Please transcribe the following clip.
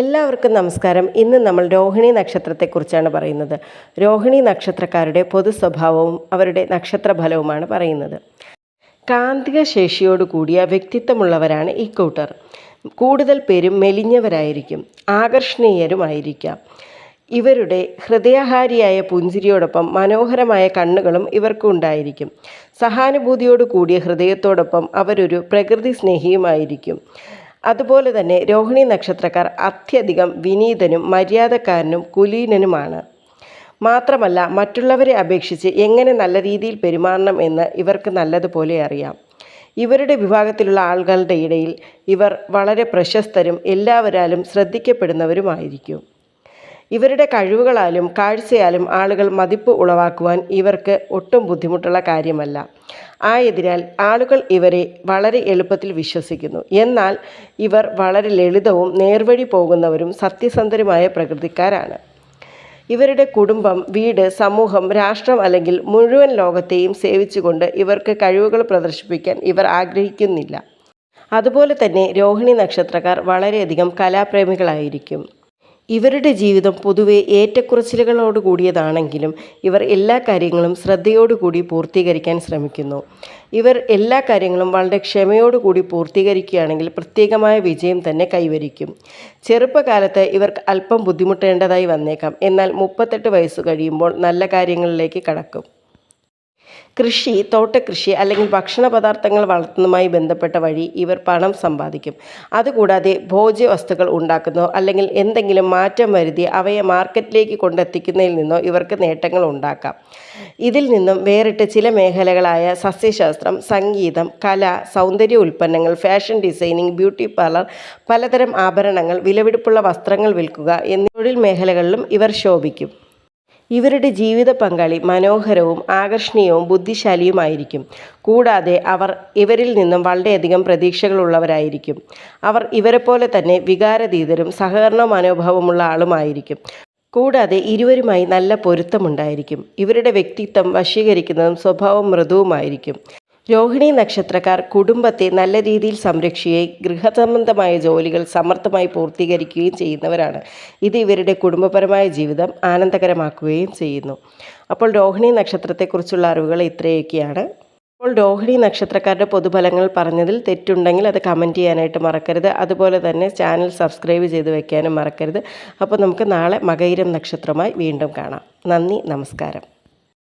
എല്ലാവർക്കും നമസ്കാരം. ഇന്ന് നമ്മൾ രോഹിണി നക്ഷത്രത്തെക്കുറിച്ചാണ് പറയുന്നത്. രോഹിണി നക്ഷത്രക്കാരുടെ പൊതു സ്വഭാവവും അവരുടെ നക്ഷത്ര ഫലവുമാണ് പറയുന്നത്. കാന്തിക ശേഷിയോട് കൂടിയ വ്യക്തിത്വമുള്ളവരാണ് കൂട്ടർ. കൂടുതൽ പേരും മെലിഞ്ഞവരായിരിക്കും ആകർഷണീയരുമായിരിക്കാം. ഇവരുടെ ഹൃദയഹാരിയായ പുഞ്ചിരിയോടൊപ്പം മനോഹരമായ കണ്ണുകളും ഇവർക്കുണ്ടായിരിക്കും സഹാനുഭൂതിയോട് കൂടിയ ഹൃദയത്തോടൊപ്പം അവരൊരു പ്രകൃതി സ്നേഹിയുമായിരിക്കും. അതുപോലെ തന്നെ രോഹിണി നക്ഷത്രക്കാർ അത്യധികം വിനീതനും മര്യാദക്കാരനും കുലീനനുമാണ്. മാത്രമല്ല മറ്റുള്ളവരെ അപേക്ഷിച്ച് എങ്ങനെ നല്ല രീതിയിൽ പെരുമാറണം എന്ന് ഇവർക്ക് നല്ലതുപോലെ അറിയാം. ഇവരുടെ വിഭാഗത്തിലുള്ള ആളുകളുടെ ഇടയിൽ ഇവർ വളരെ പ്രശസ്തരും എല്ലാവരാലും ശ്രദ്ധിക്കപ്പെടുന്നവരുമായിരിക്കും. ഇവരുടെ കഴിവുകളാലും കാഴ്ചയാലും ആളുകൾ മതിപ്പ് ഉളവാക്കുവാൻ ഇവർക്ക് ഒട്ടും ബുദ്ധിമുട്ടുള്ള കാര്യമല്ല. ആയതിനാൽ ആളുകൾ ഇവരെ വളരെ എളുപ്പത്തിൽ വിശ്വസിക്കുന്നു. എന്നാൽ ഇവർ വളരെ ലളിതവും നേർവഴി പോകുന്നവരും സത്യസന്ധരുമായ പ്രകൃതിക്കാരാണ്. ഇവരുടെ കുടുംബം വീട് സമൂഹം രാഷ്ട്രം അല്ലെങ്കിൽ മുഴുവൻ ലോകത്തെയും സേവിച്ചുകൊണ്ട് ഇവർക്ക് കഴിവുകൾ പ്രദർശിപ്പിക്കാൻ ഇവർ ആഗ്രഹിക്കുന്നില്ല. അതുപോലെ തന്നെ രോഹിണി നക്ഷത്രക്കാർ വളരെയധികം കലാപ്രേമികളായിരിക്കും. ഇവരുടെ ജീവിതം പൊതുവെ ഏറ്റക്കുറച്ചിലുകളോട് കൂടിയതാണെങ്കിലും ഇവർ എല്ലാ കാര്യങ്ങളും ശ്രദ്ധയോടുകൂടി പൂർത്തീകരിക്കാൻ ശ്രമിക്കുന്നു. ഇവർ എല്ലാ കാര്യങ്ങളും വളരെ ക്ഷമയോടുകൂടി പൂർത്തീകരിക്കുകയാണെങ്കിൽ പ്രത്യേകമായ വിജയം തന്നെ കൈവരിക്കും. ചെറുപ്പകാലത്ത് ഇവർക്ക് അല്പം ബുദ്ധിമുട്ടേണ്ടതായി വന്നേക്കാം. എന്നാൽ മുപ്പത്തെട്ട് വയസ്സ് കഴിയുമ്പോൾ നല്ല കാര്യങ്ങളിലേക്ക് കടക്കും. കൃഷി തോട്ടകൃഷി അല്ലെങ്കിൽ ഭക്ഷണ പദാർത്ഥങ്ങൾ വളർത്തുന്നതുമായി ബന്ധപ്പെട്ട വഴി ഇവർ പണം സമ്പാദിക്കും. അതുകൂടാതെ ഭോജ്യ വസ്തുക്കൾ ഉണ്ടാക്കുന്നോ അല്ലെങ്കിൽ എന്തെങ്കിലും മാറ്റം വരുത്തി അവയെ മാർക്കറ്റിലേക്ക് കൊണ്ടെത്തിക്കുന്നതിൽ നിന്നോ ഇവർക്ക് നേട്ടങ്ങൾ ഉണ്ടാക്കാം. ഇതിൽ നിന്നും വേറിട്ട് ചില മേഖലകളായ സസ്യശാസ്ത്രം സംഗീതം കല സൗന്ദര്യ ഉൽപ്പന്നങ്ങൾ ഫാഷൻ ഡിസൈനിങ് ബ്യൂട്ടി പാർലർ പലതരം ആഭരണങ്ങൾ വിലപിടിപ്പുള്ള വസ്ത്രങ്ങൾ വിൽക്കുക എന്നീ തൊഴിൽ മേഖലകളിലും ഇവർ ശോഭിക്കും. ഇവരുടെ ജീവിത പങ്കാളി മനോഹരവും ആകർഷണീയവും ബുദ്ധിശാലിയുമായിരിക്കും. കൂടാതെ അവർ ഇവരിൽ നിന്നും വളരെയധികം പ്രതീക്ഷകളുള്ളവരായിരിക്കും. അവർ ഇവരെപ്പോലെ തന്നെ വികാരതീതരും സഹകരണ മനോഭാവമുള്ള ആളുമായിരിക്കും. കൂടാതെ ഇരുവരുമായി നല്ല പൊരുത്തമുണ്ടായിരിക്കും. ഇവരുടെ വ്യക്തിത്വം വശീകരിക്കുന്നതും സ്വഭാവം മൃദുവുമായിരിക്കും. രോഹിണി നക്ഷത്രക്കാർ കുടുംബത്തെ നല്ല രീതിയിൽ സംരക്ഷിക്കുകയും ഗൃഹസംബന്ധമായ ജോലികൾ സമർത്ഥമായി പൂർത്തീകരിക്കുകയും ചെയ്യുന്നവരാണ്. ഇത് ഇവരുടെ കുടുംബപരമായ ജീവിതം ആനന്ദകരമാക്കുകയും ചെയ്യുന്നു. അപ്പോൾ രോഹിണി നക്ഷത്രത്തെക്കുറിച്ചുള്ള അറിവുകൾ ഇത്രയൊക്കെയാണ്. അപ്പോൾ രോഹിണി നക്ഷത്രക്കാരുടെ പൊതുഫലങ്ങൾ പറഞ്ഞതിൽ തെറ്റുണ്ടെങ്കിൽ അത് കമന്റ് ചെയ്യാനായിട്ട് മറക്കരുത്. അതുപോലെ തന്നെ ചാനൽ സബ്സ്ക്രൈബ് ചെയ്ത് വെക്കാനും മറക്കരുത്. അപ്പോൾ നമുക്ക് നാളെ മകയിരം നക്ഷത്രമായി വീണ്ടും കാണാം. നന്ദി നമസ്കാരം.